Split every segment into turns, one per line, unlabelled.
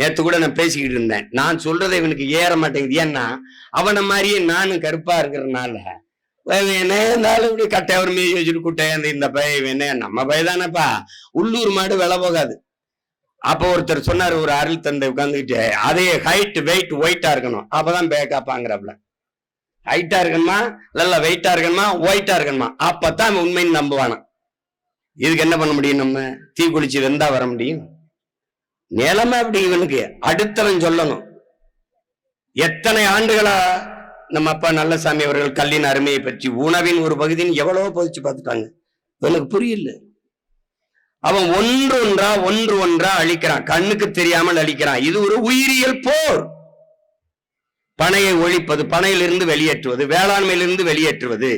நேற்று கூட நான் பேசிக்கிட்டு இருந்தேன். நான் சொல்றது இவனுக்கு ஏற மாட்டேங்குது. ஏன்னா அவனை மாதிரியே நானும் கருப்பா இருக்கிறனால என்ன இருந்தாலும் இப்படி கட்டை ஒரு மீதி வச்சுட்டு குட்டை அந்த இந்த பய என்ன நம்ம பய தானேப்பா? உள்ளூர் மாடு விலை போகாது. அப்போ ஒருத்தர் சொன்னாரு ஒரு அருள் தந்தை உட்காந்துக்கிட்டு அதே ஹைட் வெயிட் ஒயிட்டா இருக்கணும். அப்பதான் பேக்காப்பாங்கிறப்பல ஹைட்டா இருக்கணுமா? நல்லா வெயிட்டா இருக்கணுமா? ஒயிட்டா இருக்கணுமா? அப்பதான் உண்மைன்னு நம்புவானா இதுக்கு என்ன பண்ண முடியும் நம்ம? தீ குளிச்சு வெந்தா வர முடியும். நிலைமை அப்படி இவனுக்கு. அடுத்தவன் சொல்லணும். எத்தனை ஆண்டுகளா நம்ம அப்பா நல்லசாமி அவர்கள் கல்லின் அருமையை பற்றி உணவின் ஒரு பகுதின்னு எவ்வளவோ பதிச்சு பார்த்துட்டாங்க. இவனுக்கு புரியல. அவன் ஒன்று ஒன்றா ஒன்று ஒன்றா அழிக்கிறான். கண்ணுக்கு தெரியாமல் அழிக்கிறான். இது ஒரு உயிரியல் போர். பனையை ஒழிப்பது பனையிலிருந்து வெளியேற்றுவது வேளாண்மையிலிருந்து வெளியேற்றுவது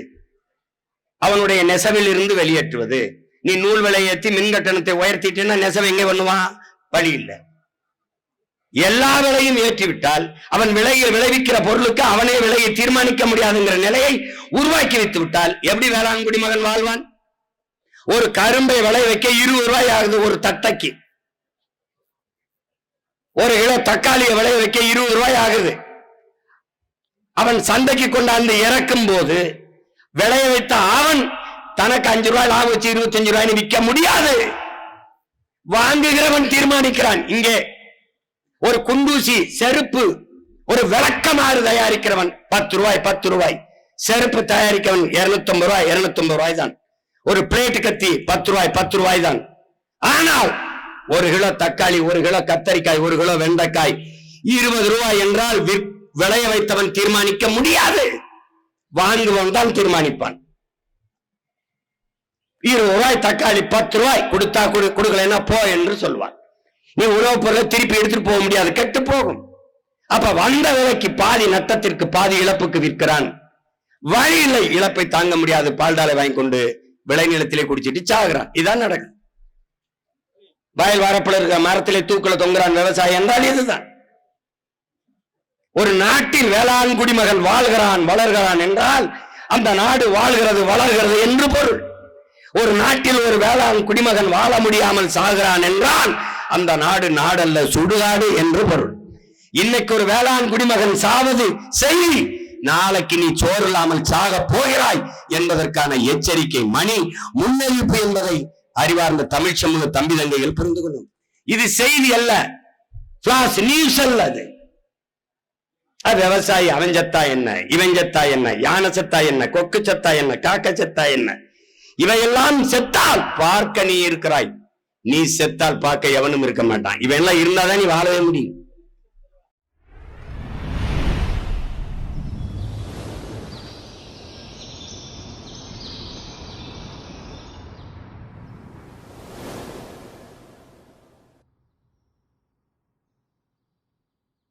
அவனுடைய நெசவிலிருந்து வெளியேற்றுவது. நீ நூல் விலையேற்றி மின் கட்டணத்தை உயர்த்திட்டேன்னா நெசவு எங்கே பண்ணுவான்? வழி இல்லை. எல்லா விலையும் ஏற்றிவிட்டால் அவன் விலையில் விளைவிக்கிற பொருளுக்கு அவனே விலையை தீர்மானிக்க முடியாதுங்கிற நிலையை உருவாக்கி வைத்து விட்டால் எப்படி வேளாங்குடி மகன் வாழ்வான்? ஒரு கரும்பை விளை வைக்க இருபது ரூபாய் ஆகுது ஒரு தட்டைக்கு. ஒரு கிலோ தக்காளியை விளைய வைக்க இருபது ரூபாய் ஆகுது அவன் சந்தைக்கு கொண்டாந்து இறக்கும் போது விளைய வைத்த அவன் தனக்கு அஞ்சு ரூபாய் லாபம் வச்சு இருபத்தஞ்சு ரூபாய்னு விற்க முடியாது. வாங்குகிறவன் தீர்மானிக்கிறான். இங்கே ஒரு குண்டூசி செருப்பு ஒரு விளக்கமாறு தயாரிக்கிறவன் பத்து ரூபாய் பத்து ரூபாய். செருப்பு தயாரிக்கிறவன் இருநூத்தி ரூபாய் இருநூத்தி ரூபாய் தான். ஒரு பிளேட் கத்தி பத்து ரூபாய் பத்து ரூபாய் தான். ஆனால் ஒரு கிலோ தக்காளி ஒரு கிலோ கத்தரிக்காய் ஒரு கிலோ வெண்டைக்காய் இருபது ரூபாய் என்றால் விளைய வைத்தவன் தீர்மானிக்க முடியாது. வாங்குவன் தான் தீர்மானிப்பான். இருபது ரூபாய் தக்காளி பத்து ரூபாய் கொடுத்தா கொடு கொடுக்கலைன்னா போ என்று சொல்வார். நீ உணவுப் பொருளை திருப்பி எடுத்துட்டு போக முடியாது கெட்டு போகும். அப்ப வந்த விலைக்கு பாதி நட்டத்திற்கு பாதி இழப்புக்கு விற்கிறான். வழி இல்லை இழப்பை தாங்க முடியாது பால்டாலை வாங்கி கொண்டு விளைநிலத்திலே குடிச்சிட்டு சாகுறான். இதான் நடக்குது வயல் வரப்புல இருக்க மரத்திலே தூக்கல தொங்குறான் விவசாயம் என்றால் இதுதான். ஒரு நாட்டில் வேளாண் குடிமகன் வாழ்கிறான் வளர்கிறான் என்றால் அந்த நாடு வாழ்கிறது வளர்கிறது என்று பொருள். ஒரு நாட்டில் ஒரு வேளாண் குடிமகன் வாழ முடியாமல் சாகிறான் என்றால் அந்த நாடு நாடல்ல சுடுகாடு என்று பொருள். இன்னைக்கு ஒரு வேளாண் குடிமகன் சாவது செய்தி நாளைக்கு நீ சோறு இல்லாமல் சாக போகிறாய் என்பதற்கான எச்சரிக்கை மணி முன்னறிவிப்பு என்பதை அறிவார்ந்த தமிழ் சமூக தம்பி தங்கைகள் புரிந்து கொள்ளும். இது செய்தி அல்ல பிளாஸ் நியூஸ் அல்ல அது. விவசாயி அவன் சத்தா என்ன இவஞ்சத்தா என்ன யானை சத்தா என்ன கொக்கு சத்தா என்ன காக்க சத்தா என்ன இவையெல்லாம் செத்தால் பார்க்க நீ இருக்கிறாய். நீ செத்தால் பார்க்க எவனும் இருக்க மாட்டான். இவையெல்லாம் இருந்தாதான் நீ வாழவே முடியும்.